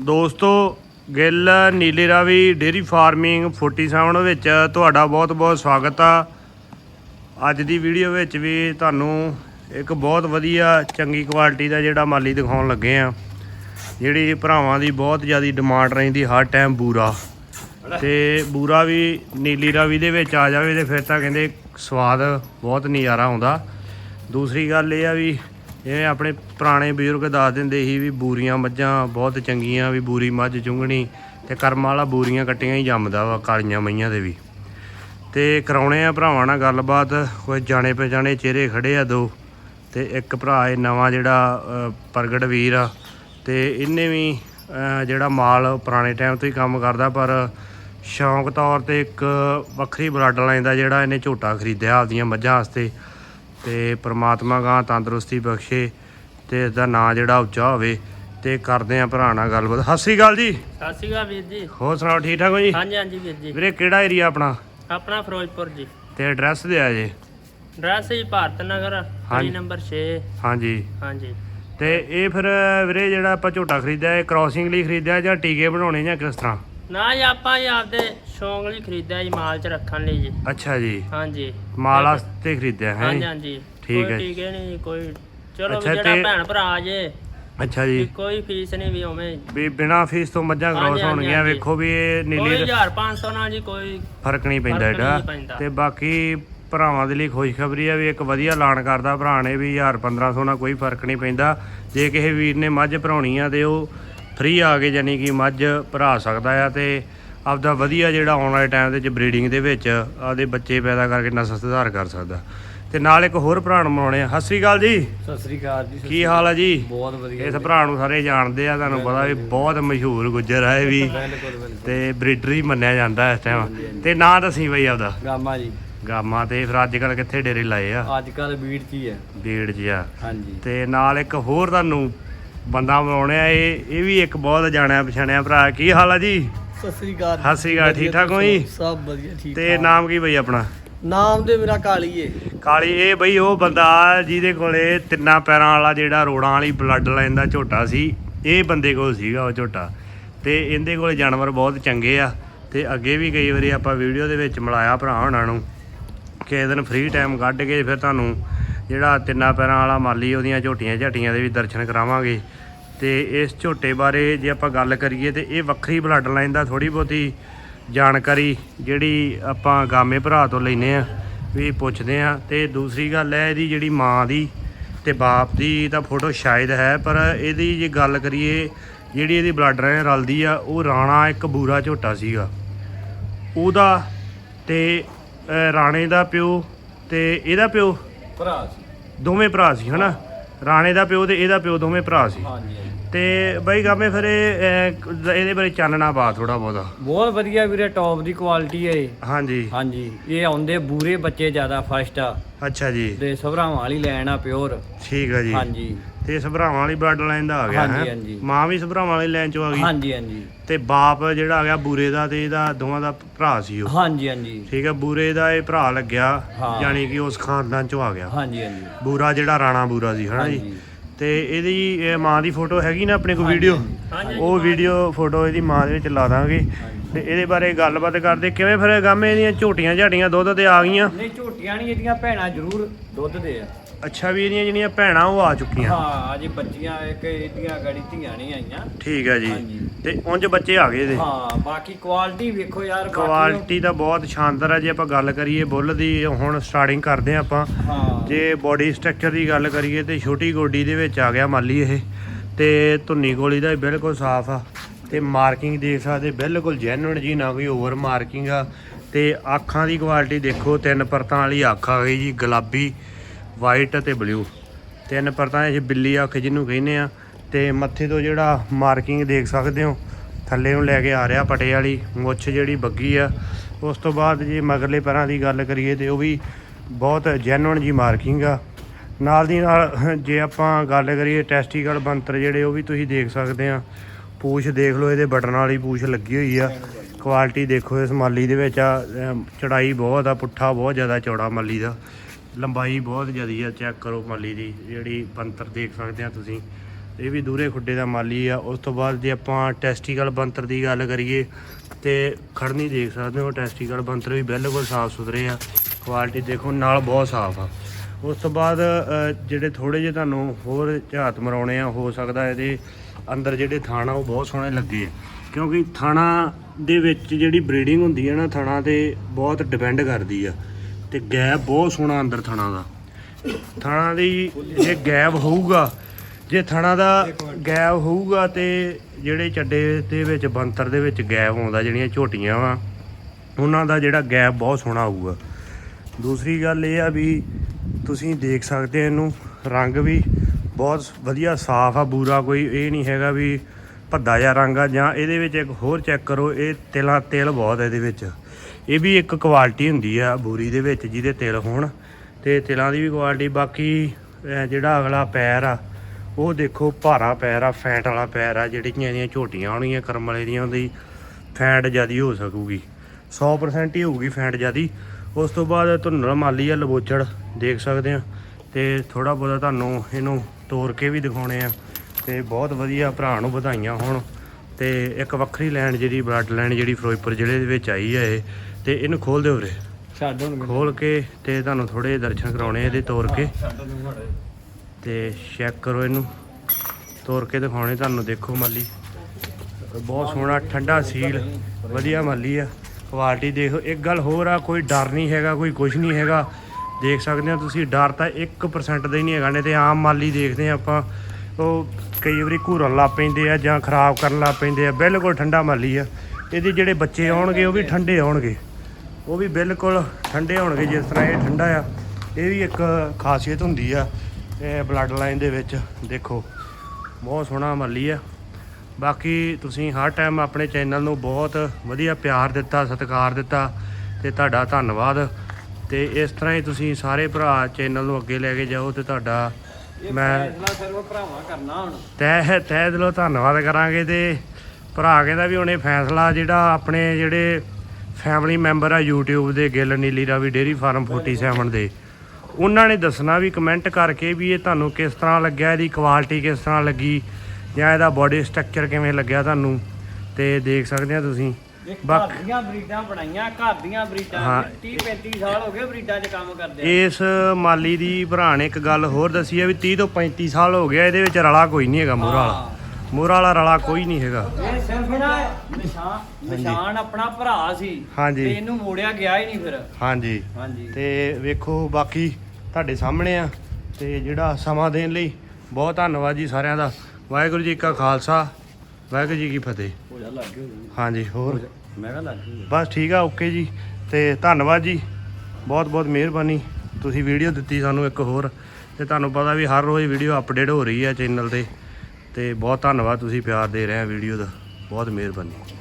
ਦੋਸਤੋ, ਗਿੱਲ, ਨੀਲੇ Ravi dairy farming 47 ਵਿੱਚ ਤੁਹਾਡਾ ਬਹੁਤ-ਬਹੁਤ ਸਵਾਗਤ ਆ। ਅੱਜ ਦੀ ਵੀਡੀਓ ਵਿੱਚ ਵੀ ਤੁਹਾਨੂੰ ਇੱਕ ਬਹੁਤ ਵਧੀਆ, ਚੰਗੀ ਕੁਆਲਿਟੀ ਦਾ ਜਿਹੜਾ ਮਾਲੀ ਦਿਖਾਉਣ ਲੱਗੇ ਆ। ਜਿਹੜੀ ਭਰਾਵਾਂ ਦੀ ਬਹੁਤ ਜ਼ਿਆਦਾ ਡਿਮਾਂਡ ਰਹਿੰਦੀ ਹਰ ਟਾਈਮ ਬੂਰਾ। ਤੇ ਬੂਰਾ ਵੀ ਨੀਲੀ ਰਾਵੀ ਦੇ ਵਿੱਚ ਆ ਜਾਵੇ ਤੇ ਫਿਰ ਤਾਂ ਕਹਿੰਦੇ ਸਵਾਦ ਬਹੁਤ ਨਜ਼ਾਰਾ ਆਉਂਦਾ। ਦੂਸਰੀ ਗੱਲ ਇਹ ਆ ਵੀ ਜਿਵੇਂ ਆਪਣੇ ਪੁਰਾਣੇ ਬਜ਼ੁਰਗ ਦੱਸ ਦਿੰਦੇ ਸੀ ਵੀ ਬੂਰੀਆਂ ਮੱਝਾਂ ਬਹੁਤ ਚੰਗੀਆਂ, ਵੀ ਬੂਰੀ ਮੱਝ ਚੁੰਗਣੀ ਤੇ ਕਰਮ ਵਾਲਾ ਬੂਰੀਆਂ ਕੱਟੀਆਂ ਹੀ ਜੰਮਦਾ ਵਾ, ਕਾਲੀਆਂ ਮਈਆਂ ਦੇ ਵੀ। ਤੇ ਕਰਾਉਣੇ ਆ ਭਰਾਵਾਂ ਨਾਲ ਗੱਲਬਾਤ ਕੋਈ ਜਾਣੇ ਪਛਾਣੇ ਚਿਹਰੇ ਖੜੇ ਆ ਦੋ ਤੇ ਇੱਕ ਭਰਾ ਇਹ ਨਵਾਂ ਜਿਹੜਾ ਪ੍ਰਗਟ ਵੀਰ ਆ ਤੇ ਇਹਨੇ ਵੀ ਜਿਹੜਾ ਮਾਲ ਪੁਰਾਣੇ ਟਾਈਮ ਤੋਂ ਹੀ ਕੰਮ ਕਰਦਾ ਪਰ ਸ਼ੌਂਕ ਤੌਰ ਤੇ ਇੱਕ ਵੱਖਰੀ ਬਲੱਡ ਲਾਈਨ ਦਾ ਜਿਹੜਾ ਇਹਨੇ ਝੋਟਾ ਖਰੀਦਿਆ ਆਪਦੀਆਂ ਮੱਝਾਂ ਵਾਸਤੇ। ਤੇ ਪ੍ਰਮਾਤਮਾ ਗਾਂ ਤੰਦਰੁਸਤੀ ਬਖਸ਼ੇ ਤੇ ਇਸ ਦਾ ਨਾਂ ਜਿਹੜਾ ਉੱਚਾ ਹੋਵੇ ਤੇ ਕਰਦੇ ਆ ਭਰਾ ਨਾਲ ਗੱਲਬਾਤ। ਸਤਿ ਸ੍ਰੀ ਅਕਾਲ ਜੀ। ਸਤਿ ਸ਼੍ਰੀ ਅਕਾਲ ਵੀਰ ਜੀ। ਹੋਰ ਸੁਣਾਓ ਠੀਕ ਠਾਕ ਹੋ ਜੀ? ਹਾਂਜੀ ਹਾਂਜੀ ਵੀਰ ਜੀ। ਵੀਰੇ ਕਿਹੜਾ ਏਰੀਆ ਆਪਣਾ? ਆਪਣਾ ਫਿਰੋਜ਼ਪੁਰ ਜੀ। ਤੇ ਐਡਰੈਸ ਦਿਆ ਜੇ। ਐਡਰੈਸ ਜੀ ਭਾਰਤ ਨਗਰ। ਗਲੀ ਨੰਬਰ 6 ਹਾਂਜੀ। ਹਾਂਜੀ। ਤੇ ਇਹ ਫਿਰ ਵੀਰੇ ਜਿਹੜਾ ਆਪਾਂ ਝੋਟਾ ਖਰੀਦਿਆ ਇਹ ਕ੍ਰਾਸਿੰਗ ਲਈ ਖਰੀਦਿਆ ਜਾਂ ਟੀਕੇ ਬਣਾਉਣੇ ਜਾਂ ਕਿਸ ਤਰ੍ਹਾਂ? ਨਾ ਜੀ ਆਪਾਂ ਜੀ ਆਪਦੇ ਸ਼ੌਂਕ ਲਈ ਖਰੀਦਿਆ ਜੀ ਮਾਲ 'ਚ ਰੱਖਣ ਲਈ ਜੀ। ਅੱਛਾ ਜੀ। ਹਾਂਜੀ। ਮਾਲ ਵਾਸਤੇ ਖਰੀਦਿਆ ਹੈ ਹਾਂਜੀ ਹਾਂਜੀ। ਠੀਕ ਹੈ। ਨਹੀਂ ਜੀ, ਕੋਈ ਚਲੋ ਜਿਹੜਾ ਭੈਣ ਭਰਾ ਆ ਜੇ ਅੱਛਾ ਜੀ। ਕੋਈ ਫੀਸ ਨਹੀਂ ਵੀ ਉਵੇਂ। ਵੀ ਬਿਨਾ ਫੀਸ ਤੋਂ ਮੱਝਾਂ ਹਾਂਜੀ, ਕ੍ਰਾਸ ਹਾਂਜੀ, ਹੋਣਗੀਆਂ ਹਾਂਜੀ। ਵੇਖੋ ਵੀ ਇਹ ਕੋਈ ਨੀਲੀ 1500 ਨਾਲ ਜੀ ਕੋਈ ਫ਼ਰਕ ਨਹੀਂ ਪੈਂਦਾ ਪੈਂਦਾ। ਤੇ ਬਾਕੀ ਭਰਾਵਾਂ ਦੇ ਲਈ ਖੁਸ਼ਖਬਰੀ ਆ ਵੀ ਇੱਕ ਵਧੀਆ ਐਲਾਨ ਕਰਦਾ ਭਰਾ ਨੇ ਵੀ 1000 1500 ਨਾਲ ਕੋਈ ਫ਼ਰਕ ਨਹੀਂ ਪੈਂਦਾ। ਜੇ ਕਿਸੇ ਵੀਰ ਨੇ ਮੱਝ ਭਰਾਉਣੀ ਆ ਤੇ ਉਹ ਫ੍ਰੀ ਆ ਕੇ ਜਾਨੀ ਕਿ ਮੱਝ ਭਰਾ ਸਕਦਾ ਆ ਤੇ ਆਪਦਾ ਵਧੀਆ ਜਿਹੜਾ ਆਉਣ ਵਾਲੇ ਟਾਈਮ ਦੇ ਵਿੱਚ ਬਰੀਡਿੰਗ ਦੇ ਵਿੱਚ ਆਪਦੇ ਬੱਚੇ ਪੈਦਾ ਕਰਕੇ ਨਸਲ ਸੁਧਾਰ ਕਰ ਸਕਦਾ। ਤੇ ਨਾਲ ਇੱਕ ਹੋਰ ਭਰਾ ਨੂੰ ਮਿਲਾਉਣੇ ਆ। ਸਤਿ ਸ੍ਰੀ ਅਕਾਲ ਜੀ। ਸਤਿ ਸ੍ਰੀ ਅਕਾਲ ਜੀ ਕੀ ਹਾਲ ਆ ਜੀ? ਬਹੁਤ ਵਧੀਆ ਇਸ ਭਰਾ ਨੂੰ ਸਾਰੇ ਜਾਣਦੇ ਆ ਤੁਹਾਨੂੰ ਪਤਾ ਵੀ ਬਹੁਤ ਮਸ਼ਹੂਰ ਗੁੱਜਰ ਆ ਇਹ ਵੀ। ਤੇ ਬਰੀਡਰ ਹੀ ਮੰਨਿਆ ਜਾਂਦਾ ਇਸ ਟਾਈਮ ਤੇ ਨਾਂ ਦੱਸੀ ਬਈ ਆਪਦਾ। ਗਾਮਾ ਜੀ। ਗਾਮਾ ਤੇ ਫਿਰ ਅੱਜ ਕੱਲ ਕਿੱਥੇ ਡੇਰੇ ਲਾਏ ਆ? ਅੱਜ ਕੱਲ ਬੀੜ ਕੀ ਹੈ ਬੀੜ ਚ ਆ। ਹਾਂਜੀ। ਤੇ ਨਾਲ ਇੱਕ ਹੋਰ ਤੁਹਾਨੂੰ ਬੰਦਾ ਬਣਾਉਣਿਆ ਇਹ ਇਹ ਵੀ ਇੱਕ ਬਹੁਤ ਜਾਣਿਆ ਪਛਾਣਿਆ ਭਰਾ। ਕੀ ਹਾਲ ਆ ਜੀ? ਸਤਿ ਸ੍ਰੀ ਅਕਾਲ ਸਤਿ ਸ੍ਰੀ ਅਕਾਲ ਠੀਕ ਠਾਕ ਹੋ ਜੀ? ਸਭ ਵਧੀਆ ਠੀਕ ਤੇ ਨਾਮ ਕੀ ਬਈ ਆਪਣਾ? ਨਾਮ ਤੇ ਮੇਰਾ ਕਾਲੀ ਏ। ਕਾਲੀ ਇਹ ਬਈ ਉਹ ਬੰਦਾ ਜਿਹਦੇ ਕੋਲੇ ਤਿੰਨਾਂ ਪੈਰਾਂ ਵਾਲਾ ਜਿਹੜਾ ਰੋੜਾਂ ਵਾਲੀ ਬਲੱਡ ਲਾਈਨ ਦਾ ਝੋਟਾ ਸੀ ਇਹ ਬੰਦੇ ਕੋਲ ਸੀਗਾ ਉਹ ਝੋਟਾ। ਤੇ ਇਹਦੇ ਕੋਲੇ ਜਾਨਵਰ ਬਹੁਤ ਚੰਗੇ ਆ ਤੇ ਅੱਗੇ ਵੀ ਕਈ ਵਾਰੀ ਆਪਾਂ ਵੀਡੀਓ ਦੇ ਵਿੱਚ ਮਿਲਾਇਆ ਭਰਾ ਉਹਨਾਂ ਨੂੰ। ਕਿਸੇ ਦਿਨ ਫ੍ਰੀ ਟਾਈਮ ਕੱਢ ਕੇ ਫਿਰ ਤੁਹਾਨੂੰ ਜਿਹੜਾ ਤਿੰਨਾਂ ਪੈਰਾਂ ਵਾਲਾ ਮਾਲੀ ਉਹਦੀਆਂ ਝੋਟੀਆਂ ਝਾਟੀਆਂ ਦੇ ਵੀ ਦਰਸ਼ਨ ਕਰਾਵਾਂਗੇ। ਤੇ ਇਸ ਝੋਟੇ ਬਾਰੇ ਜੇ ਆਪਾਂ ਗੱਲ ਕਰੀਏ ਤੇ ਇਹ ਵੱਖਰੀ ਬਲੱਡ ਲਾਈਨ ਦਾ ਥੋੜੀ ਬਹੁਤੀ ਜਾਣਕਾਰੀ ਜਿਹੜੀ ਆਪਾਂ ਗਾਮੇ ਭਰਾ ਤੋਂ ਲੈਨੇ ਆ ਵੀ ਪੁੱਛਦੇ ਆ ਤੇ ਦੂਸਰੀ ਗੱਲ ਹੈ ਇਹਦੀ ਜਿਹੜੀ ਮਾਂ ਦੀ ਤੇ ਬਾਪ ਦੀ ਤਾਂ ਫੋਟੋ ਸ਼ਾਇਦ ਹੈ, ਪਰ ਇਹਦੀ ਜੇ ਗੱਲ ਕਰੀਏ, ਜਿਹੜੀ ਇਹਦੀ ਬਲੱਡ ਲਾਈਨ ਰਲਦੀ ਆ, ਉਹ ਰਾਣਾ ਇੱਕ ਬੂਰਾ ਝੋਟਾ ਸੀਗਾ। ਉਹਦਾ ਤੇ ਰਾਣੇ ਦਾ ਪਿਓ ਤੇ ਇਹਦਾ ਪਿਓ ਭਰਾ ਸੀ। ਦੋਵੇਂ ਭਰਾ ਸੀ ਹਨਾ? ਰਾਣੇ ਦਾ ਪਿਓ ਤੇ ਇਹਦਾ ਪਿਓ ਦੋਵੇਂ ਭਰਾ ਸੀ। ਹਾਂਜੀ ਹਾਂਜੀ। ਤੇ ਬਈ ਗਾਮੇ ਫਿਰ ਇਹ ਅਹ, ਇਹਦੇ ਬਾਰੇ ਚਾਨਣਾ ਪਾ ਥੋੜਾ ਬਹੁਤਾ। ਬਹੁਤ ਵਧੀਆ ਵੀਰੇ ਟੌਪ ਦੀ ਕੁਆਲਿਟੀ ਹੈ ਇਹ। ਹਾਂਜੀ। ਹਾਂਜੀ ਇਹ ਆਉਂਦੇ ਬੂਰੇ ਬੱਚੇ ਜ਼ਿਆਦਾ ਫਸਟ ਆ। ਅੱਛਾ ਜੀ। ਤੇ ਸਭਰਾਵਾਂ ਵਾਲੀ ਲੈਣ ਆ ਪਿਓਰ ਠੀਕ ਆ ਜੀ। ਹਾਂਜੀ। ਤੇ ਸਭਰਾਵਾਂ ਵਾਲੀ ਬਲੱਡ ਲਾਈਨ ਦਾ ਆ ਗਿਆ ਹਾਂਜੀ, ਹੈ? ਹਾਂਜੀ। ਮਾਂ ਵੀ ਸਭਰਾਵਾਂ ਵਾਲੀ ਲਾਈਨ ਚੋਂ ਆ ਗਈ। ਹਾਂਜੀ ਹਾਂਜੀ। ਤੇ ਬਾਪ ਜਿਹੜਾ ਆ ਗਿਆ ਬੂਰੇ ਦਾ ਤੇ ਇਹਦਾ ਦੋਵਾਂ ਦਾ ਭਰਾ ਸੀ ਉਹ। ਹਾਂਜੀ ਹਾਂਜੀ। ਠੀਕ ਹੈ ਬੂਰੇ ਦਾ ਇਹ ਭਰਾ ਲੱਗਿਆ ਹਾਂ। ਯਾਨੀ ਕਿ ਉਸ ਖਾਨਦਾਨ ਚੋਂ ਆ ਗਿਆ। ਹਾਂਜੀ ਹਾਂਜੀ। ਬੂਰਾ ਜਿਹੜਾ ਰਾਣਾ ਬੂਰਾ ਸੀ ਹਨਾ ਜੀ? ਹਾਂਜੀ। ਤੇ ਇਹਦੀ ਇਹ ਮਾਂ ਦੀ ਫੋਟੋ ਹੈਗੀ ਨਾ ਆਪਣੇ ਕੋਲ ਵੀਡੀਓ ਉਹ ਵੀਡੀਓ ਫੋਟੋ ਇਹਦੀ ਮਾਂ ਦੇ ਵਿੱਚ ਲਾ ਦਾਂਗੇ। ਤੇ ਇਹਦੇ ਬਾਰੇ ਗੱਲਬਾਤ ਕਰਦੇ ਕਿਵੇਂ ਫਿਰ ਗਾਮੇ ਇਹਦੀਆਂ ਝੋਟੀਆਂ ਝਾਟੀਆਂ ਦੁੱਧ ਤੇ ਆ ਗਈਆਂ। ਨਹੀਂ ਝੋਟੀਆਂ ਨਹੀਂ ਇਹਦੀਆਂ ਭੈਣਾਂ ਜ਼ਰੂਰ ਦੁੱਧ ਦੇ ਆ। ਅੱਛਾ ਵੀ ਇਹਦੀਆਂ ਜਿਹੜੀਆਂ ਭੈਣਾਂ ਉਹ ਆ ਚੁੱਕੀਆਂ। ਹਾਂ ਅਜੇ ਬੱਚੀਆਂ ਇੱਕ ਇਹਦੀਆਂ ਗੜੀ ਧੀਆਂ ਨਹੀਂ ਆਈਆਂ। ਠੀਕ ਹੈ ਜੀ। ਤੇ ਉਂਝ ਬੱਚੇ ਆ ਗਏ ਇਹਦੇ। ਹਾਂ ਬਾਕੀ ਕੁਆਲਿਟੀ ਵੇਖੋ ਯਾਰ ਕੁਆਲਿਟੀ ਤਾਂ ਬਹੁਤ ਸ਼ਾਨਦਾਰ ਹੈ ਜੇ ਆਪਾਂ ਗੱਲ ਕਰੀਏ ਬੁੱਲ ਦੀ ਹੁਣ ਸਟਾਰਟਿੰਗ ਕਰਦੇ ਹਾਂ ਆਪਾਂ। ਜੇ ਬਾਡੀ ਸਟਰਕਚਰ ਦੀ ਗੱਲ ਕਰੀਏ ਤੇ ਛੋਟੀ ਗੋਡੀ ਦੇ ਵਿੱਚ ਆ ਗਿਆ ਮਾਲੀ ਇਹ। ਤੇ ਧੁੰਨੀ ਗੋਲੀ ਦਾ ਬਿਲਕੁਲ ਸਾਫ਼ ਆ। ਤੇ ਮਾਰਕਿੰਗ ਦੇਖ ਸਕਦੇ ਬਿਲਕੁਲ ਜੈਨੂਇਨ ਜੀ ਨਾ ਕੋਈ ਓਵਰ ਮਾਰਕਿੰਗ ਆ। ਤੇ ਅੱਖਾਂ ਦੀ ਕੁਆਲਿਟੀ ਦੇਖੋ ਤਿੰਨ ਪਰਤਾਂ ਵਾਲੀ ਅੱਖ ਆ ਗਈ ਜੀ ਗੁਲਾਬੀ। ਵਾਈਟ ਅਤੇ ਬਲੂ ਤਿੰਨ ਪਰਤਾਂ ਇਹ ਬਿੱਲੀ ਅੱਖ ਜਿਹਨੂੰ ਕਹਿੰਦੇ ਆ। ਤੇ ਮੱਥੇ ਤੋਂ ਜਿਹੜਾ ਮਾਰਕਿੰਗ ਦੇਖ ਸਕਦੇ ਹੋ, ਥੱਲੇ ਨੂੰ ਲੈ ਕੇ ਆ ਰਿਹਾ ਪਟੇ ਵਾਲੀ, ਮੁੱਛ ਜਿਹੜੀ ਬੱਗੀ ਆ। ਉਸ ਤੋਂ ਬਾਅਦ ਜੇ ਮਗਰਲੇ ਪਰਾਂ ਦੀ ਗੱਲ ਕਰੀਏ ਤੇ ਉਹ ਵੀ ਬਹੁਤ ਜੈਨੂਇਨ ਜੀ ਮਾਰਕਿੰਗ ਆ। ਨਾਲ ਦੀ ਨਾਲ ਜੇ ਆਪਾਂ ਗੱਲ ਕਰੀਏ ਟੈਸਟੀਕਲ ਬੰਤਰ ਜਿਹੜੇ, ਉਹ ਵੀ ਤੁਸੀਂ ਦੇਖ ਸਕਦੇ ਆ। ਪੂਛ ਦੇਖ ਲਓ, ਇਹਦੇ ਬਟਨ ਵਾਲੀ ਪੂਛ ਲੱਗੀ ਹੋਈ ਆ। ਕੁਆਲਿਟੀ ਦੇਖੋ ਇਸ ਮਾਲੀ ਦੇ ਵਿੱਚ ਆ। ਚੜਾਈ ਬਹੁਤ ਆ, ਪੁੱਠਾ, ਬਹੁਤ ਜ਼ਿਆਦਾ ਚੌੜਾ ਮਾਲੀ ਦਾ। ਲੰਬਾਈ ਬਹੁਤ ਜ਼ਿਆਦੀ ਆ ਚੈੱਕ ਕਰੋ ਮਾਲੀ ਦੀ, ਜਿਹੜੀ ਬੰਤਰ ਦੇਖ ਸਕਦੇ ਆ ਤੁਸੀਂ। ਇਹ ਵੀ ਦੂਰੇ ਖੁੱਡੇ ਦਾ ਮਾਲੀ ਆ। ਉਸ ਤੋਂ ਬਾਅਦ ਜੇ ਆਪਾਂ ਟੈਸਟੀਕਲ ਬੰਤਰ ਦੀ ਗੱਲ ਕਰੀਏ, ਤੇ ਖੜਨੀ ਦੇਖ ਸਕਦੇ ਹੋ ਟੈਸਟੀਕਲ ਬੰਤਰ ਵੀ ਬਿਲਕੁਲ ਸਾਫ਼ ਸੁਥਰੇ ਆ। ਕੁਆਲਿਟੀ ਦੇਖੋ, ਨਾਲ ਬਹੁਤ ਸਾਫ਼ ਆ। ਉਸ ਤੋਂ ਬਾਅਦ ਜਿਹੜੇ ਥੋੜੇ ਜਿਹੇ ਤੁਹਾਨੂੰ ਹੋਰ ਝਾਤ ਮਰਾਉਣੇ ਆ, ਹੋ ਸਕਦਾ ਇਹਦੇ ਅੰਦਰ ਜਿਹੜੇ ਥਾਣਾ, ਉਹ ਬਹੁਤ ਸੋਹਣੇ ਲੱਗੇ ਆ। ਕਿਉਂਕਿ ਥਾਣਾ ਦੇ ਵਿੱਚ ਜਿਹੜੀ ਬਰੀਡਿੰਗ ਹੁੰਦੀ ਹੈ ਨਾ, ਥਾਣਾ ਤੇ ਬਹੁਤ ਡਿਪੈਂਡ ਕਰਦੀ ਆ। ਤੇ ਗੈਪ ਬਹੁਤ ਸੋਹਣਾ ਅੰਦਰ ਥਾਣਾ ਦਾ। ਥਣਾ ਦੀ ਜੇ ਗੈਬ ਹੋਊਗਾ, ਜੇ ਥਾਣਾ ਦਾ ਗੈਬ ਹੋਊਗਾ ਤੇ ਜਿਹੜੇ ਚੱਡੇ ਦੇ ਵਿੱਚ ਬੰਤਰ ਦੇ ਵਿੱਚ ਗੈਪ ਆਉਂਦਾ, ਜਿਹੜੀਆਂ ਝੋਟੀਆਂ ਵਾ, ਉਹਨਾਂ ਦਾ ਜਿਹੜਾ ਗੈਪ ਬਹੁਤ ਸੋਹਣਾ ਆਊਗਾ ਦੂਸਰੀ ਗੱਲ ਇਹ ਆ ਵੀ ਤੁਸੀਂ ਦੇਖ ਸਕਦੇ ਹੋ ਇਹਨੂੰ, ਰੰਗ ਵੀ ਬਹੁਤ ਵਧੀਆ ਸਾਫ਼ ਆ, ਬੂਰਾ ਕੋਈ ਇਹ ਨਹੀਂ ਹੈਗਾ ਵੀ ਭੱਦਾ ਜਿਹਾ ਰੰਗ ਆ, ਜਾਂ ਇਹਦੇ ਵਿੱਚ ਇੱਕ ਹੋਰ ਚੈੱਕ ਕਰੋ, ਇਹ ਤਿਲਾਂ ਤਿਲ ਬਹੁਤ ਇਹਦੇ ਵਿੱਚ। ਇਹ ਵੀ ਇੱਕ ਕੁਆਲਿਟੀ ਹੁੰਦੀ ਆ ਬੂਰੀ ਦੇ ਵਿੱਚ ਜਿਹਦੇ ਤਿਲ ਹੋਣ ਤੇ ਤਿਲਾਂ ਦੀ ਵੀ ਕੁਆਲਿਟੀ ਬਾਕੀ ਜਿਹੜਾ ਅਗਲਾ ਪੈਰ ਆ, ਉਹ ਦੇਖੋ ਭਾਰਾ ਪੈਰ ਆ ਫੈਟ ਵਾਲਾ ਪੈਰ ਆ, ਜਿਹੜੀਆਂ ਇਹਦੀਆਂ ਝੋਟੀਆਂ ਹੋਣਗੀਆਂ, ਕਰਮ ਵਾਲੇ ਦੀਆਂ, ਉਹਦੀ ਫੈਟ ਜ਼ਿਆਦੀ ਹੋ ਸਕੂਗੀ। 100% ਹੀ ਹੋਊਗੀ ਫੈਟ ਜ਼ਿਆਦੀ। ਉਸ ਤੋਂ ਬਾਅਦ ਧੁੰਨਲ ਮਾਲੀ ਆ, ਲਬੋਚੜ, ਦੇਖ ਸਕਦੇ ਆ। ਤੇ ਥੋੜਾ ਬਹੁਤਾ ਤੁਹਾਨੂੰ ਇਹਨੂੰ ਤੋੜ ਕੇ ਵੀ ਦਿਖਾਉਣੇ ਆ। ਤੇ ਬਹੁਤ ਵਧੀਆ ਭਰਾ ਨੂੰ ਵਧਾਈਆਂ ਹੋਣ। ਤੇ ਇੱਕ ਵੱਖਰੀ ਲੈਂਡ ਜਿਹੜੀ ਬਲੱਡ ਲੈਂਡ ਜਿਹੜੀ ਫਿਰੋਜ਼ਪੁਰ ਜ਼ਿਲ੍ਹੇ ਦੇ ਵਿੱਚ ਆਈ ਹੈ ਇਹ। ਤੇ ਇਹਨੂੰ ਖੋਲ ਦਿਓ ਵੀਰੇ। ਛੱਡ ਹੁਣ ਖੋਲ ਕੇ ਤੇ ਤੁਹਾਨੂੰ ਥੋੜੇ ਦਰਸ਼ਨ ਕਰਾਉਣੇ ਇਹਦੇ ਤੋੜ ਕੇ। ਤੇ ਚੈੱਕ ਕਰੋ ਇਹਨੂੰ। ਤੋੜ ਕੇ ਦਿਖਾਉਣੇ ਤੁਹਾਨੂੰ ਦੇਖੋ ਮਾਲੀ। ਬਹੁਤ ਸੋਹਣਾ ਠੰਡਾ ਸੀਲ ਵਧੀਆ ਮਾਲੀ ਆ। ਕੁਆਲਿਟੀ ਦੇਖੋ ਇੱਕ ਗੱਲ ਹੋਰ ਆ ਕੋਈ ਡਰ ਨਹੀਂ ਹੈਗਾ ਕੋਈ ਕੁਝ ਨਹੀਂ ਹੈਗਾ। ਦੇਖ ਸਕਦੇ ਹੋ ਤੁਸੀਂ ਡਰ ਤਾਂ 1% ਦਾ ਹੀ ਨਹੀਂ ਹੈਗਾ ਨਹੀਂ ਤੇ ਆਮ ਮਾਲੀ ਦੇਖਦੇ ਆ ਆਪਾਂ। ਉਹ ਕਈ ਵਾਰੀ ਘੂਰਨ ਲੱਗ ਪੈਂਦੇ ਆ ਜਾਂ ਖਰਾਬ ਕਰਨ ਲੱਗ ਪੈਂਦੇ ਆ। ਬਿਲਕੁਲ ਠੰਡਾ ਮਾਲੀ ਆ। ਇਹਦੇ ਜਿਹੜੇ ਬੱਚੇ ਆਉਣਗੇ ਉਹ ਵੀ ਠੰਡੇ ਆਉਣਗੇ। ਉਹ ਵੀ ਬਿਲਕੁਲ ਠੰਡੇ ਹੋਣਗੇ ਜਿਸ ਤਰ੍ਹਾਂ ਇਹ ਠੰਡਾ ਆ। ਇਹ ਵੀ ਇੱਕ ਖਾਸੀਅਤ ਹੁੰਦੀ ਆ ਇਹ ਬਲੱਡ ਲਾਈਨ ਦੇ ਵਿੱਚ। ਦੇਖੋ ਬਹੁਤ ਸੋਹਣਾ ਮੱਲੀ ਆ। ਬਾਕੀ ਤੁਸੀਂ ਹਰ ਟਾਈਮ ਆਪਣੇ ਚੈਨਲ ਨੂੰ ਬਹੁਤ ਵਧੀਆ ਪਿਆਰ ਦਿੱਤਾ ਸਤਿਕਾਰ ਦਿੱਤਾ ਤੇ ਤੁਹਾਡਾ ਧੰਨਵਾਦ। ਤੇ ਇਸ ਤਰ੍ਹਾਂ ਹੀ ਤੁਸੀਂ ਸਾਰੇ ਭਰਾ ਚੈਨਲ ਨੂੰ ਅੱਗੇ ਲੈ ਕੇ ਜਾਓ ਤੇ ਤੁਹਾਡਾ ਮੈਂ ਤਹਿ ਤਹਿ ਦਿਲੋਂ ਧੰਨਵਾਦ ਕਰਾਂਗੇ ਤੇ ਭਰਾ ਕਹਿੰਦਾ ਵੀ ਉਹਨੇ ਫੈਸਲਾ ਜਿਹੜਾ ਆਪਣੇ ਜਿਹੜੇ ਫੈਮਿਲੀ ਮੈਂਬਰ ਆ YouTube ਦੇ ਗਿੱਲ ਨੀਲੀ ਰਾਵੀ ਡੇਰੀ ਫਾਰਮ 47 ਦੇ। ਉਹਨਾਂ ਨੇ ਦੱਸਣਾ ਵੀ ਕਮੈਂਟ ਕਰਕੇ ਵੀ ਇਹ ਤੁਹਾਨੂੰ ਕਿਸ ਤਰ੍ਹਾਂ ਲੱਗਿਆ ਇਹਦੀ ਕੁਆਲਿਟੀ ਕਿਸ ਤਰ੍ਹਾਂ ਲੱਗੀ ਜਾਂ ਇਹਦਾ ਬਾਡੀ ਸਟਰਕਚਰ ਕਿਵੇਂ ਲੱਗਿਆ ਤੁਹਾਨੂੰ ਤੇ ਦੇਖ ਸਕਦੇ ਆ ਤੁਸੀਂ। ਘਰ ਦੀਆਂ ਬਰੀਡਾਂ ਬਣਾਈਆਂ ਘਰ ਦੀਆਂ ਬਰੀਡਾਂ ਹਾਂ। 30 35 ਸਾਲ ਹੋ ਗਏ ਬਰੀਡਾਂ 'ਚ ਕੰਮ ਕਰਦੇ ਇਸ ਮਾਲੀ ਦੀ ਭਰਾ ਨੇ ਇੱਕ ਗੱਲ ਹੋਰ ਦੱਸੀ ਹੈ ਵੀ 30 ਤੋਂ 35 ਸਾਲ ਹੋ ਗਿਆ ਇਹਦੇ ਵਿੱਚ ਰਲਾ ਕੋਈ ਨਹੀਂ ਹੈਗਾ ਮੋਹਰਾ ਵਾਲਾ। ਮੋਹਰਾ ਵਾਲਾ ਰਲਾ ਕੋਈ ਨਹੀਂ ਹੈਗਾ। ਇਹ ਸਿਰਫ ਨਾ ਨਿਸ਼ਾਨ ਨਿਸ਼ਾਨ ਆਪਣਾ ਭਰਾ ਸੀ ਹਾਂਜੀ। ਤੇ ਇਹਨੂੰ ਮੋੜਿਆ ਗਿਆ ਹੀ ਨਹੀਂ ਫਿਰ। ਹਾਂਜੀ। ਹਾਂਜੀ। ਤੇ ਵੇਖੋ ਬਾਕੀ ਤੁਹਾਡੇ ਸਾਹਮਣੇ ਆ ਤੇ ਜਿਹੜਾ ਸਮਾਂ ਦੇਣ ਲਈ ਬਹੁਤ ਧੰਨਵਾਦ ਜੀ ਸਾਰਿਆਂ ਦਾ। ਵਾਹਿਗੁਰੂ ਜੀ ਕਾ ਖਾਲਸਾ ਵਾਹਿਗੁਰੂ ਜੀ ਕੀ ਫਤਿਹ। ਹੋ ਜਾ ਲੱਗ ਗਿਆ ਹਾਂਜੀ ਹੋਰ? ਮੈਂ ਕਿਹਾ ਲੱਗ ਗਿਆ ਬਸ ਠੀਕ ਆ ਓਕੇ ਜੀ। ਤੇ ਧੰਨਵਾਦ ਜੀ। ਬਹੁਤ ਬਹੁਤ ਮਿਹਰਬਾਨੀ। ਤੁਸੀਂ ਵੀਡੀਓ ਦਿੱਤੀ ਸਾਨੂੰ ਇੱਕ ਹੋਰ। ਤੇ ਤੁਹਾਨੂੰ ਪਤਾ ਵੀ ਹਰ ਰੋਜ਼ ਵੀਡੀਓ ਅਪਡੇਟ ਹੋ ਰਹੀ ਹੈ ਚੈਨਲ ਤੇ। ਤੇ ਬਹੁਤ ਧੰਨਵਾਦ ਤੁਸੀਂ ਪਿਆਰ ਦੇ ਰਹੇ ਆ ਵੀਡੀਓ ਦਾ। ਬਹੁਤ ਮਿਹਰਬਾਨੀ।